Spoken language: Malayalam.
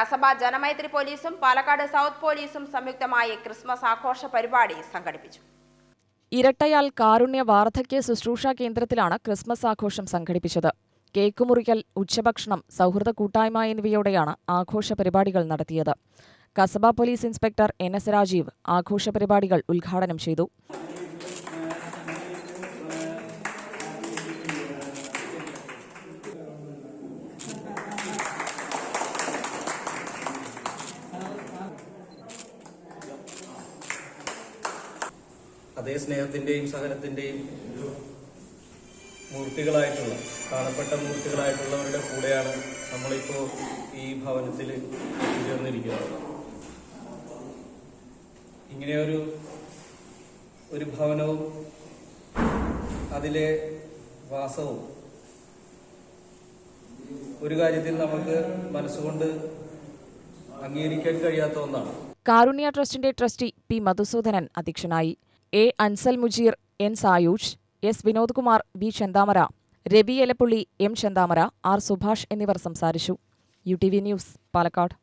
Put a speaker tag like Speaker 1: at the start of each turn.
Speaker 1: കസബ ജനമൈത്രി പോലീസും പാലക്കാട് സൗത്ത് പോലീസും സംയുക്തമായി ക്രിസ്മസ് ആഘോഷ പരിപാടി സംഘടിപ്പിച്ചു.
Speaker 2: ഇരട്ടയാൽ കാരുണ്യ വാർദ്ധക്യ ശുശ്രൂഷ കേന്ദ്രത്തിലാണ് ക്രിസ്മസ് ആഘോഷം സംഘടിപ്പിച്ചത്. കേക്ക് മുറിക്കൽ ഉച്ചഭക്ഷണം സൗഹൃദ കൂട്ടായ്മ എന്നിവയോടെയാണ് ആഘോഷ പരിപാടികൾ നടത്തിയത്. Kasaba police inspector N S Rajeev ആഘോഷ പരിപാടികൾ ഉദ്ഘാടനം ചെയ്തു.
Speaker 3: അതേ സ്നേഹത്തിന്റെയും സഹനത്തിന്റെയും മൂർത്തികളായിട്ടുള്ള കാണപ്പെട്ട മൂർത്തികളായിട്ടുള്ളവരുടെ കൂടെയാണ് നമ്മളിപ്പോൾ ഈ ഭവനത്തിൽ ചേർന്നിരിക്കുന്നത് ഇങ്ങനെയൊരു ഒരു ഭവനവും അതിലെ വാസവും ഒരു കാര്യത്തിൽ നമുക്ക് മനസ്സുകൊണ്ട് അംഗീകരിക്കാൻ കഴിയാത്ത ഒന്നാണ്.
Speaker 2: കാരുണ്യ ട്രസ്റ്റിന്റെ ട്രസ്റ്റി പി മധുസൂദനൻ അധ്യക്ഷനായി. A. Ansal Mujeer N. Sayush S. Vinod Kumar V. Chenthamara Ravi Elappully M. Chenthamara R. Subhash എന്നിവർ സംസാരിച്ചു. U T V news Palakkad.